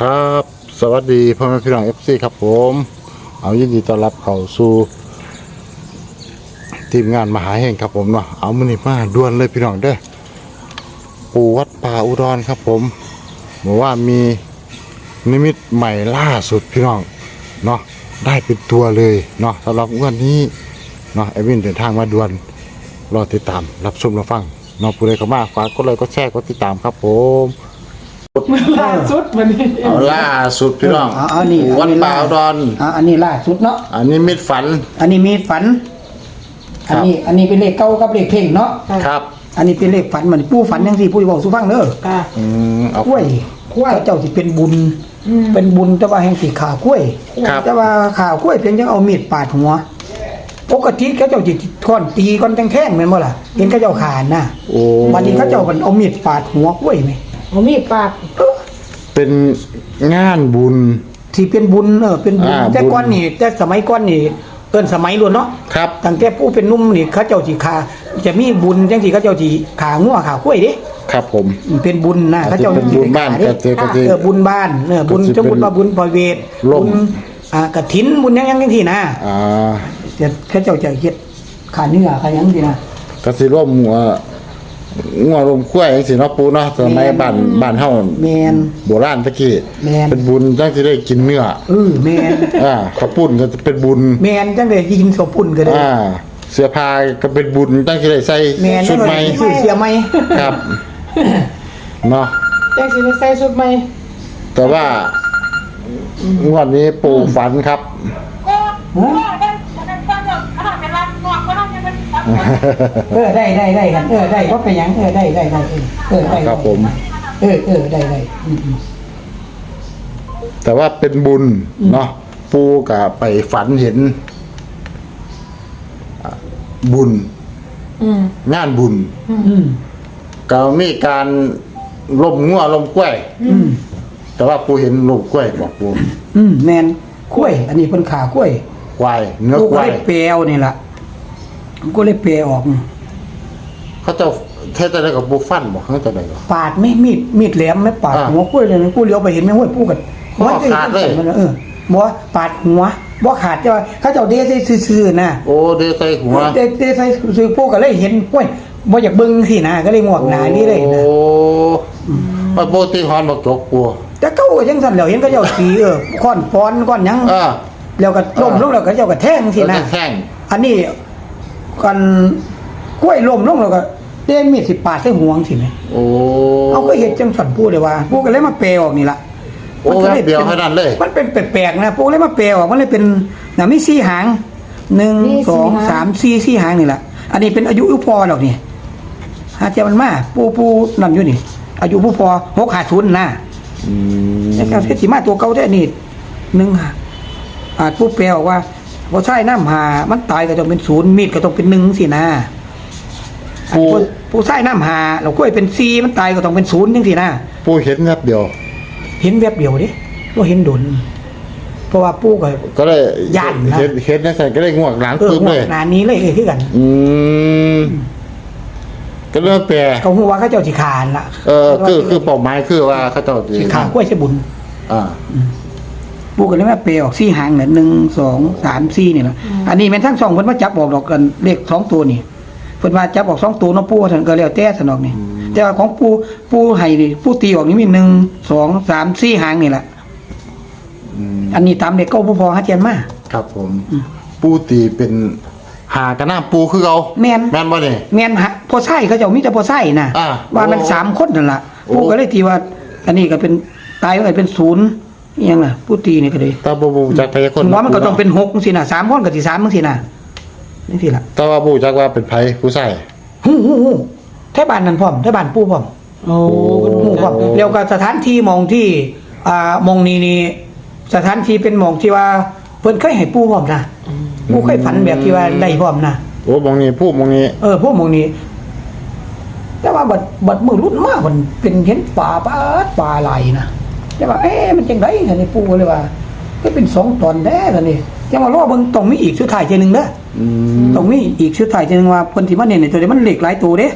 ครับ สวัสดีพ่อแม่พี่น้องเอฟซีครับผม เอายินดีต้อนรับเข้าสู่ทีมงานมหาแห่งครับผมเนาะเอามือนี้มาด่วนเลยพี่น้องเด้อปูวัดป่าอุดรครับผมบอกว่ามีนิมิตใหม่ล่าสุดพี่น้องเนาะได้เป็นตัวเลยเนาะสำหรับวันนี้เนาะไอวินเดินทางมาด่วนรอติดตามรับชมรับฟังเนาะผู้ใดเข้ามาฝากกดไลค์กดแชร์กดติดตามครับผม ล่าสุดวันนี้เอาล่าสุดพี่น้องเอาเอานี่วัดอันนี้ป่าอุดรอ่าอันนี้ล่าสุดเนาะอันนี้มิดฝัน อันนี้มีฝันครับอันนี้อันนี้เป็นเลขเก้ากับเลขเพ่งเนาะครับ อันนี้เป็นเลขฝันเหมือนผู้ฝันยังสี่ผู้ที่บอกสู้ฟังเด้อค่ะอืมเอากล้วยกล้วยเจ้าที่เป็นบุญ เป็นบุญแต่ว่าแห่งสีขากล้วยครับแต่ว่าขากล้วยเพียงยังเอามีดปาดหัวปกติเขาเจ้าจิท่อนตีก้อนแท่งๆแม่นบ่ล่ะเห็นเขาเจ้าขานน่ะโอ้วันนี้เขาเจ้ากันเอามีดปาดหัวกล้วยไหม เอามีดปาดเออเป็นงานบุญ ที่เป็นบุญเออเป็นบุญอ่าแต่บุญก่อนนี่แต่สมัยก่อนนี่เอิ้นสมัยล้วนเนาะครับ ตั้งแต่ผู้เป็นหนุ่มนี่เขาเจ้าสิขาจะมีบุญจังซี่เขาเจ้าสิขางัวขากล้วยเด้ ครับผม เป็นบุญนะเขาเจ้าเป็นบุญบ้านสิก็ได้ก็ขาคือเด้เออบุญบ้านเออบุญก็สิสมมุติเป็นว่าบุญปล่อยเวทร่ม บุญอ่ากฐินบุญหยังๆจังซี่นะอ่าแต่เขาเจ้าจะเฮ็ดขาเนื้อขาหยังซี่นะก็สิร่วมหัว งัวลมกล้วยจังซี่เนาะปูเนาะสมัยบ้านบ้านเฮาแม่นโบราณตะกี้แม่น เป็นบุญจังสิได้กินเนื้อเออแม่นอ่าข้าวปุ้นก็จะเป็นบุญ แม่นจังได้ยินสมปุ่นก็ได้อ่า เสื้อผ้าก็เป็นบุญจังสิได้ใส่แม่นชุดจังใหม่ได้ซื้อเสียใหม่ครับเนาะแจ้งสิได้ใส่ชุดใหม่แต่ว่างวดนี้ปู่ฝันครับ เออได้ได้ได้กันเออได้บ่เป็นหยังเออได้ได้ได้เออได้ครับผม เออเออได้ได้อืมอืม แต่ว่าเป็นบุญเนาะปูกับไปฝันเห็นอะบุญอืมงานบุญอืมก็มีการลมงัวลมกล้วย อืมแต่ว่าปูเห็นลมกล้วยบอกปูอืมแมนกล้วย อันนี้เป็นขากล้วยควายเนื้อกูคก็วายเลยเปลวนี่ล่ะ กูเลยเปลออกเขาจะเทศอะไรกับปูฟันบอกเขาจะไหนก็ ปาดไม่มีดมีดแหลมไม่ปาดอ่าหัวกล้วยเลยนะกูเลี้ยวไปเห็นไหมห้วยปูกันอ๋อขาดเลย มันเออบ่ปาดหัวบ่ขาดจะว่าเขาเจ้าเดใส่ซื่อๆนะโอ้เดใส่หัวเดเดใส่ซื่อๆปูก็เลยเห็นห้วยบ่อยากเบิ่งสินะก็เลยงวกหน้านี่เลยนะ โอ้มาโบตีฮอนบอกจกปูแต่เขาก็ยังสั่นแล้วเห็นเขาเจ้าตีเออค้อนปอนก้อนหยังอ่าแล้วก็ล้มลงแล้วก็เจ้าก็แทงสิแล้วนะก็แข้งอันนี้ กันกล้วยล้มลงแล้วก็เด้มีดสิปาดใส่หัวสิแม่โอ้เอาก็เฮ็ดจังสั่นพูดเลยว่าปูก็เลยมาแปลออกนี่ล่ะโอ้ก็แป๊บเดียวป็เท่านั้นเลย มันเป็นแปลกๆนะปูเลยมาแปลออกมันเลยเป็นน่ะมีสี่หางหนึ่งสองสามสี่สี่หางนี่ล่ะ อันนี้เป็นอายุอุพอหรอกนี่หาเจ้ามันมาปูปูนั่นอยู่นี่ อายุผู้พอหกขาดทุนนะ อืมแต่การเทศสีมาตัวเก่าแท้นี่หนึ่งหาอาจผู้แปลบอกว่า พอใช่น้ำหา มันตายก็ต้องเป็นศูนย์มีดก็ต้องเป็นหนึ่งสินะอันผู้ผู้ใช่น้ำหาเราก็เป็นซีมันตายก็ต้องเป็นศูนย์จังสินะปูเห็นแป๊บเดียว เห็นแวบเดียวดิว่าเห็นดนเพราะว่าปู่ก็ ก็เลยย่านนะ เห็นเห็นนั่นใส่ก็ได้ง่วงหลังเออปึ๊บเลยหนานี้เลยเออคือกัน อืมก็เริ่มแปลเขาหัวว่าเขาเจ้าสิขานล่ะเออคือคือเป้าหมายคือว่าเขาเจ้าสิขากล้วยใช่บุญ อ่า ปู่ก็เลยมาเปลออกสี่หางเนี่ยหนึ่งสองสามสี่นี่แหละอันนี้แม่นทั้งสองเพิ่นมาจับบอกดอกกันเลขสองตัวนี่เพิ่นว่าจับออกสองตัวเนาะปู่ว่าซั่นก็แล้วแต่สนอกนี่แต่ว่าของปู่ปู่ให้นี่ปู่ตีออกนี่มีหนึ่งสองสามสี่หางนี่แหละอืมอันนี้ตามเด็กเก็ผู้พอหาเจียนมาครับผม ปูตีเป็นหากระน้ำปูคือเขาแม่นแม่นบ่เนี่ยแม่นฮะพอไส้เขาเจ้ามีแต่พอไส้นะอ่าว่ามันโอ้สามคนนั่นล่ะโอ้ปู่ก็เลยตีว่า อันนี้ก็เป็นตายก็เป็นศูนย์ อิหยังล่ะปู่ตีนี่ก็เลยตาบูบูจากพยากรณ์หัวมันก็ต้องเป็นหกจังซี่น่ะสามคนก็สิสามจังซี่น่ะนี่สิล่ะตาว่าบูจากว่าเป็นไผผู้ใส่ฮู้ฮู้ฮู้แท้บ้านนั่นพร้อมแท้บ้านปู่พร้อมโอ้ฮู้พร้อมแล้วก็สถานที่หมองที่อ่ามองนี้นี่สถานที่เป็นหมองที่ว่าเพิ่นเคยให้ปู่พร้อมนะปู่เคยฝันแบบที่ว่าได้พร้อมนะโอ้มองนี้ผู้มองนี้เออพวกหมองนี้ แต่ว่าบัดบัดมือรุ่นมากมันเป็นเห็นป่าปลาปลาไหลนะ แต่ว่าเอ๊ะมันจังไดท่านนี่ปู่เลยว่าก็เป็นสองตอนแน่ท่านนี่จังว่ารอเบิ่งต้องมีอีกชุดถ่ายเจนึงเด้ออืมต้องมีอีกชุดถ่ายเจนึงว่าเพิ่นสิมาเน้นในตัวนี้มันเหล็กหลายตัวเด้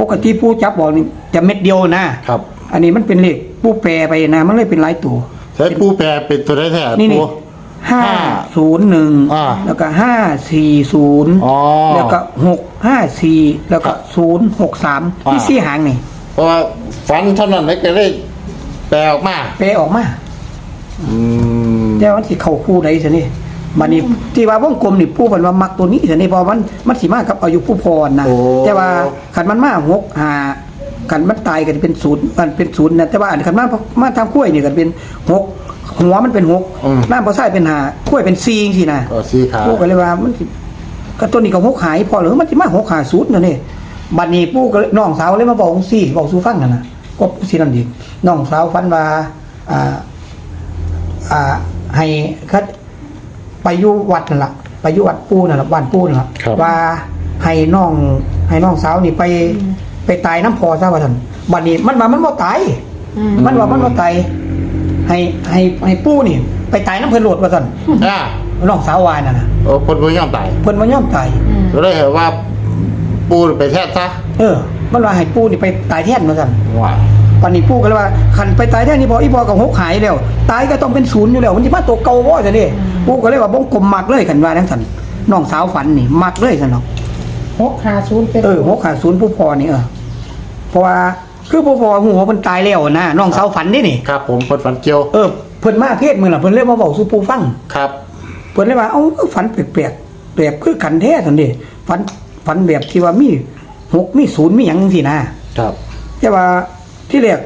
ปกติปู่จับบอกนี่จะเม็ดเดียวนะครับอันนี้มันเป็นเลขปูแปรไปนะมันเลยเป็นหลายตัว ใช้ปูแปรเป็นตัวได้แท้นี่นี่ปูห้าศูนย์หนึ่งอ่าแล้วก็ห้าสี่ศูนย์อ๋อแล้วก็หกห้าสี่แล้วก็ครับศูนย์หกสามอ่า ที่สี่หางนี่เพราะว่าฟันเท่านั้นเลยก็เลย แปลออกมาแปรออกมาอืมแต่ว่ามันสิเข้าคู่ใดสินี่บัดนี้ที่ว่าวงกลมนี่ผู้เพิ่นว่ามักตัวนี้สินี่เพราะมันมันสิมากับอายุผู้พรนะโอ้ แต่ว่าคันมันมาหกหาคันมันตายก็จะเป็นศูนย์มันเป็นศูนย์นะแต่ว่าอันคันมามาทำกล้วยนี่ก็เป็นหกหัวมันเป็นหกน้ำพอใส่เป็นหากล้วยเป็นซีจังซี่นะ ก็สีขาวปู่ก็เลยว่ามันสิก็ตัวนี้ก็หกหายพอหรือมันสิมาหกหาศูนย์นั่นนี่บัดนี้ปู่ก็เลยน้องสาวเลยมาบอกซี่บอกสู่ฟังกันนะ ก็สินั่นเองน้องสาวฝันว่าอ่าอ่าให้เขาไปอยู่วัดนั่นล่ะไปอยู่วัดปู่นั่นล่ะบ้านปู่นั่นล่ะครับ ว่าให้น้องให้น้องสาวนี่ไปไปตายน้ำพอซะว่าท่านบัดนี้มันว่ามันบ่ตาย อืม มันว่ามันบ่ตายให้ให้ให้ปู่นี่ ไปตายน้ำเพิ่นโลดว่าซั่นอ่าน้องสาววายนั่นน่ะโอ้คนบ่ยอมตายเพิ่นบ่ยอมตาย อืม ก็เลยเห็นว่าปูไปแทบซะเออ มันว่าให้ปู่นี่ไปตายแทนว่าซั่นว่าปันนี้ปู่ก็เลยว่าคันไปตายแทนนี่พออีพอกับหกหายแล้วตายก็ต้องเป็นศูนย์อยู่แล้วมันสิมาตัวเก่าบ่ซั่นนี่ปู่ก็เลยว่าบ่งกลมมักเลยคันว่าจังซั่นน้องสาวฝันนี่มักเลยซั่นเนาะหกหาศูนย์เป็นเออหกหาศูนย์ผู้พอนี่เออเพราะว่าคือผู้พอหัวเพิ่นตายแล้วนะน้องสาวฝันนี่นี่ครับ ผมคนฝันเกี่ยวเออเพิ่นมาเพศมื้อน่ะเพิ่นเลยมาเว้าสู่ปู่ฟังครับเพิ่นเลยว่าเอ้าคือฝันแปลกๆแปลกคือกันแท้ซั่นดิฝันฝันแบบที่ว่ามี หกมีศูนย์มีหยังจังซี่นะครับ แต่ว่าที่แรก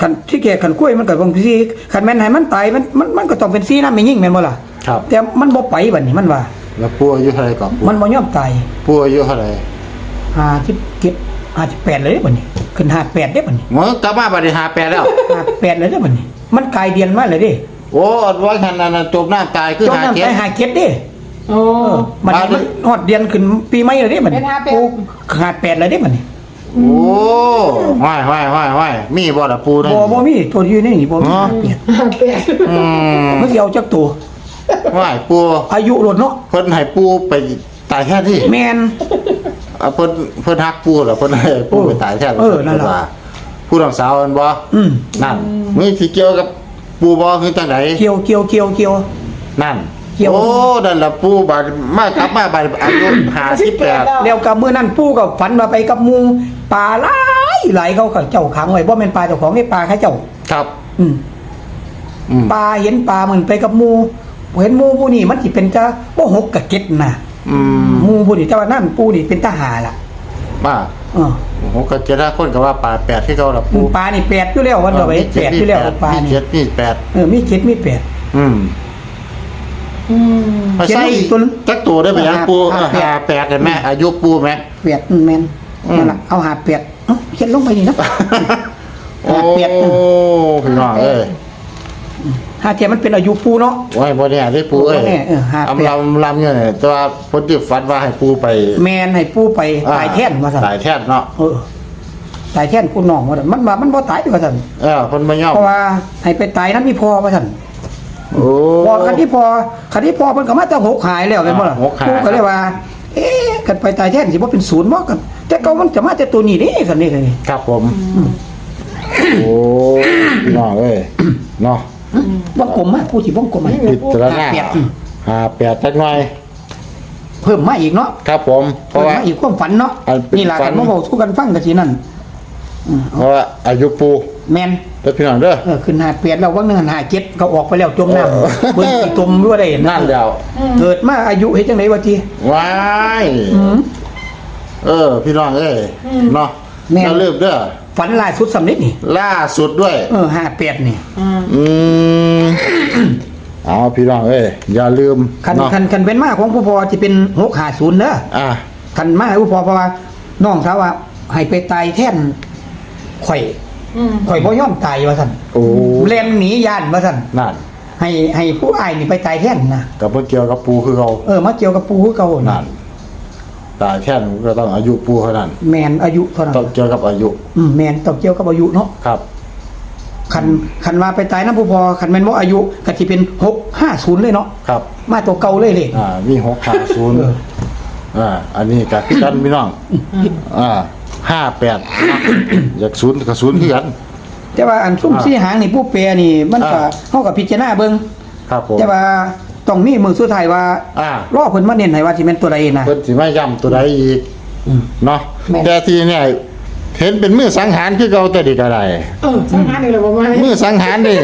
คันที่แก่คันกล้วยมันก็บ่งซีคันแม่นให้มันตายมันมันมันก็ต้องเป็นซีน้ำไม่ยิ่งแม่นบ่ล่ะครับ แต่มันบ่ไปบัดนี้มันว่า แล้วปูอายุเท่าไหร่ก่อนปูมันบ่ยอมตายปูอายุเท่าไหร่57 58เลยเด้บัดนี้ขึ้น58เด้บัดนี้หมอกลับมาบัดนี้หาแปดแล้ว58เลยเด้บัดนี้ มันกลายเดือนมาเลยเด้โอ้อดไว้ขนาดนั้นจมน้ำตายคือจนหาน้ำเจ็ดไปหาเก็ดเด้ โอ้ เออบัดนี้มันฮอดเดือนขึ้นปีใหม่เลยเด้บัดนี้เป็น58โอ้58เลยเด้บัดนี้โอ้ห้อยห้อยห้อยห้อยมีบ่ล่ะปูนั่นบ่บ่มีตัวอยู่ในนี่บ่มีอ๋อ58ห้าแปดอืมมันสิเอาจักตัวห้อยปูอายุรถเนาะเพิ่นให้ปูไปตายแค่ที่แม่น เอาเพิ่นเพิ่นฮักปูเหรอเพิ่นให้ปูไปตายแค่เออนั่นล่ะว่าผู้น้องสาวมันบ่อืมนั่นมีสิเกี่ยวกับปูบ่คือจังไดเกี่ยวเกี่ยวเกี่ยวเกี่ยวนั่น เกี่ยวโอ้นั่นล่ะปูบาดมากลับมาบาดอายุ58แล้วกับมื้อนั้นปู่ก็ฝันว่าไปกับหมู่ปลาหลายหลายเขาเขาเจ้าขังไว้บ่แม่นปลาเจ้าของนี่ปลาเขาเจ้า ครับ อืมอืม ปลาเห็นปลามันไปกับหมู่เห็นหมู่ผู้นี้มันสิเป็นจะบ่หกกับเก็ดน่ะอืมหมู่ผู้นี้แต่ว่านั่นปู่นี่เป็นทหารล่ะมาเออผมก็จะได้คนก็ว่าปลาแปดที่เขาล่ะหมู่ปลานี่แปดอยู่แล้ววันเดียวไปแปดอยู่แล้วปลามีนี่เจ็ดมีแปดเออมีเจ็ดมีแปดอืม อืมมาเขียนใส่ไว้อีกตัวนึงจักตัวได้ไหมยังห้าปูห้าแปด หาแปดเห็นไหมอายุปูไหมแปดอืมแม่นอืม นั่นล่ะเอาหาแปดเอ้าเขียนลงไปนี่นะ โอ้หาแปด พี่น้องเอ้ยหาเจ็ดมันเป็นอายุปูเนาะ โอ้ยบ่เนี่ยได้ปูเอ้ยบ่แน่เออหาแปดลำลำลำเนี่ยแต่ว่าคนที่ฝันว่าให้ปูไปแมนให้ปูไปตายแท่นมาสั่นตายแท่นเนาะเออตายแท่นกูน้องว่าซั่นมันว่ามันบ่ตายว่าสั่นเออคนไม่ย่อมเพราะว่าให้ไปตายนั้นมีพอว่าสั่น โอ้พอคันที่พอคันที่พอเพิ่นก็มาแต่หกหายแล้วเป็นบ่ล่ะหกหายปูก็เลยว่า เอ๊ะกันไปตายแท่นสิบ่เป็นศูนย์บ่กันแต่เก่ามันจะมาแต่ตัวนี้เด้ซั่นนี่ซั่นนี่ครับผม โอ้พี่น้องเอ้ยเนาะบ่กลมมาผู้ที่บ่กลมมาพิจารณาแปดอืมหาแปดจักหน่อย เพิ่มมาอีกเนาะครับผม เพเพิ่ราะมว่า มาอีกความฝันเนาะอันเป็นนี่ล่ะฝักัน นมาบอกสู้กันฟังกันสินั่นอืมเพราะว่าอายุปู แม่นเด้อพี่น้องเด้อเออขึ้นหาเปลี่ยนแล้วว่าเงินหาเจ็ดก็ออกไปแล้วจมน้เออำเบิ่งกี่ตมด้วยได้นั่นแล้วเกิดมาอายุเฮ็ดจังไดวะทีว้ายอืมเออ พี่น้องเอ้ยเนาะแม่นอย่าลืมเด้อฝันล่าสุดสำนิดนี่ล่าสุดด้วย เออหาแปดนี่อืมอืมเอาพี่น้องเอ้ยอย่าลืมคันเนาะคันคันเป็นมาของผู้พอจะเป็นหกหาศูนย์เด้ออะคันมาให้ผู้พอเพราะว่าน้องสาวว่าให้ไปตายแท่นข่อย อืมข่อยบ่ยอมตายว่าซั่นโอ้เล่นหนีย่านว่าซั่นนั่นให้ให้ผู้อ้ายนี่ไปตายแท่นนะกับเพิ่นเกี่ยวกับปูคือเขาเออมาเกี่ยวกับปูคือเก่านั่นะนตายแค่นก็ต้องอายุปูเท่านั้นแมนอายุเท่านั้นต้องเกี่ยวกับอายุอืมแมนต้องเกี่ยวกับอายุเนาะครับ คันคันว่าไปตายน้ำผู้พอคันแม่นว่าอายุก็สิเป็นหกห้าศูนย์เลยเนาะครับ มาตัวเก่าเลยเลย อ่ามีหกขาศูนย์เออ อ่า อันนี้กับพี่กันพี่น้อง อ่า ห้าแปดอยากศูนย์กับศูนย์ที่กัน แต่ว่าอันซุ่มซี่หางนี่ผู้แปรนี่ มันก็อ่า เฮาก็พิจารณาเบิ่งครับผม แต่ว่าต้องมีมือสุดท้ายว่าอ่า รอเพิ่นมาเน้นให้ว่าสิแม่นตัวใดนะ เพิ่นสิมาย้ำตัวใดอีกอืมเนาะแม่น แต่ที่เนี่ยเห็นเป็นมือสังหารคือเก่าแต่ดีก็ได้เออสังหารนี่แหละประมาณนี้มือสังหารนี่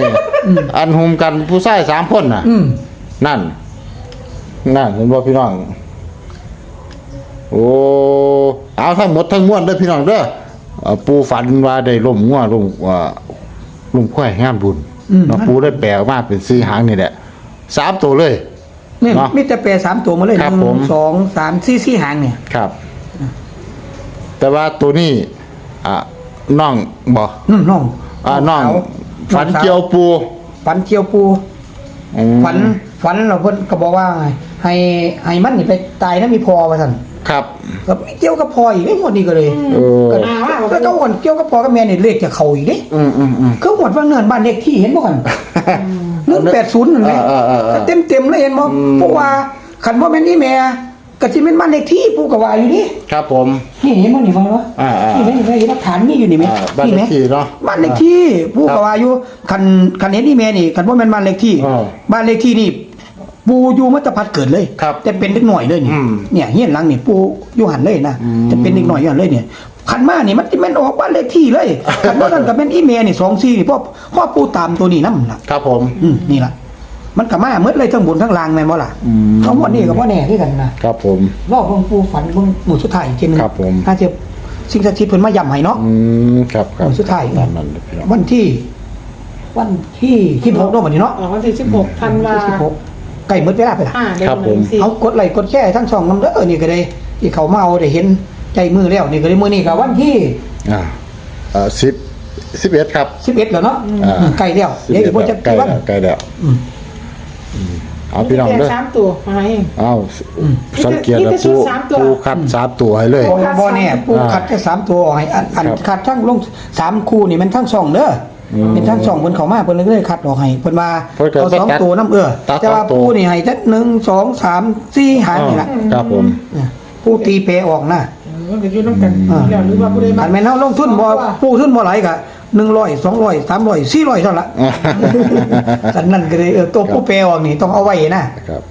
อันหุมกันผู้ชายสามคนน่ะ อืมนั่น นั่นเห็นบ่พี่น้อง โอ้ เอาทั้งหมดทั้งมวลเด้อพี่น้องเด้อเอ่อปูฝันว่าได้ล่มงัวลงว่าลุงค่อยงามบุญเนาะปูได้แปลออกมาเป็นสีหางนี่แหละสามตัวเลย นี่เนาะมีแต่แปรสามตัวมาเลยครับหนึ่ผมงสองสามสี่สี่หางเนี่ย ครับ แต่ว่าตัวนี้อะน้องบอกอืมน้องอ่าน้องสาวฝันองสาเกี่ยวปูฝันเกี่ยวปู อืมฝันฝันเราเพิ่นก็บอกว่าไงให้ให้มันนี่ไปตายนะมีพอว่าซั่น ครับก็ไม่เกี่ยวกับพออีกไอ้หมดนี่ก็เลยเออก็อ่าว่าก็ต้องหวนเกี่ยวกับพอกับแม่นี่เลขจะเข้าอีกเด้อืมอืมอืมคือหวดว่าเนินบ้านเลขที่เห็นบ่กันหนึ่งแปดศูนย์นั่นแหละเออเออเออเต็มเต็มๆเลยเห็นบ่อืม เพราะว่าคันว่าแม่นนี่แม่ก็สิเป็นบ้านเลขที่ปู่ก็ว่าอยู่นี่ครับผม นี่เห็นบ่นี่มั้งวะอ่าอ่านี่ไหมนี่ไหมหลักฐานมีอยู่นี่ไหมอ่าบ้านเลขไหมที่เนาะบ้านเลขที่ปู่ก็ว่าอยู่คันคันเห็นนี่แม่นี่คันว่าแม่นบ้านเลขที่ อ่า บ้านเลขที่นี่ ปู่อยู่มัตตพัดเกิดเลยครับแต่เป็นเด็กหน่อยเลยนี่อืมเนี่ยเฮียนหลังนี่ปู่อยู่หันเลยนะจะเป็นเด็กหน่อยอยู่หันเลยเนี่ยคันมานี่มันสิแม่นออกบ้านเลขที่เลยคันว่านั่นก็แม่นอีเมนี่24นี่พ่อพ่อปู่ตามตัวนี้นำล่ะ ครับผม อืมนี่ล่ะ มันก็มาหมดเลยทั้งบนทั้งล่างแม่นบ่ล่ะอืม ทั้งหมดนี่ก็บ่แน่คือกันนะครับผมรอบเบิ่งปู่ฝันเบิ่งหมู่สุดท้ายอีกทีหนึงครับผมถ้าจะสิ่งศักดิ์สิทธิ์เพิ่นมาย้ำให้เนาะ อืมครับครับสุดท้าย นั่นนั่นเลยพี่น้องวันที่ วันที่16เนาะวันนี้เนาะ อ๋อวันที่สิบหกธันวา ที่16ใก ล้หมดเวลาไปละห้าเดือนหนึ่งสี่เอากดไลค์กดแชร์ทั้งช่องนํเด้อนี่ก็ได้ที่เขามาเอาได้เห็นใจมือแล้วนี่ก็ได้มื้อนี้ก็วันที่ อ่าเอ่อสิบสิบเอ็ดครับ 11แล้วเนาะอ่าอืมใกล้แล้วเดี๋ยวอีกบ่จะใกล้กี่วัน แล้วใกล้แล้วอืม อืมเอาพี่น้องแค่เด้อสามตัวมาให้ เอาสังเกตมีแล้วแต่ชุปูดสามตัว ปูคัดสามตัวให้เลยบ่บ่แน่ปูอ่า คัดแค่สามตัวออกให้อันอันครับ คัดทั้งลงสามคู่นี่มันทั้งสองเด้ออม เป็นทั้งสองเพิ่นเข้ามาเพิ่นเลยคัดออกให้เพิ่นว่าเพิ่นก็เอาสองตัดตัวน้ำเอื้อตัดแต่ว่าสองตัวปูนี่ให้จัดหนึ่งสองสามสี่หางนี่ล่ะครับผมเนี่ยปูตีเปออกนะเออมันก็อยู่น้ำกันอ่าแล้วหรือว่าผู้ใดคันแม่นเฮาลงทุนบ่ปูทุนบ่หลายก็100 200 300 400เท่านั้นละอันนั้นก็เลยเออตัวปูเปออกนี่ต้องเอาไว้นะครับ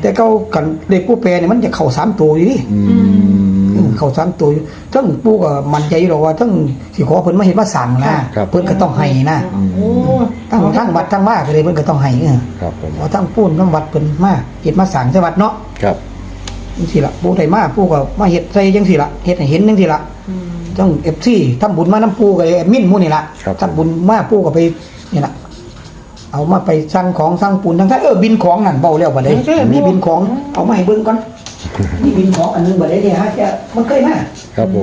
แต่เขากันเด็กปูเปนี่มันจะเข้าสามตัวอยู่ดิ อืม เออเขาสามตัวอยู่ทั้งปู่ก็มั่นใจอยู่หรอกว่าทั้งสิขอเพิ่นมาเฮ็ดมาสั่งนะครับ เพิ่นก็ต้องให้นะโอ้ทั้งทั้งวัดทั้งมาก็เลยเพิ่นก็ต้องให้เออครับผมเอาทั้งปูนทั้งวัดเพิ่นมาเฮ็ดมาสั่งใส่วัดเนาะครับจังซี่ล่ะปู่ได้มาปู่ก็มาเฮ็ดใส่จังซี่ล่ะเฮ็ดให้เห็นจังซี่ล่ะทั้ง FC ทำบุญมานํปู่ก็เลยแอดมินหมู่นี่ล่ะทำบุญมาปู่ก็ไปนี่ล่ะเอามาไปสั่งของสั่งปูนทั้งท่านเออบินของนั่นเบาแล้วบัดนี้มีบินของเอามาให้เบิ่งก่อน นี่บินของอันนึงบัดนี้เนี่ยฮะจะมันเคยมาครับผม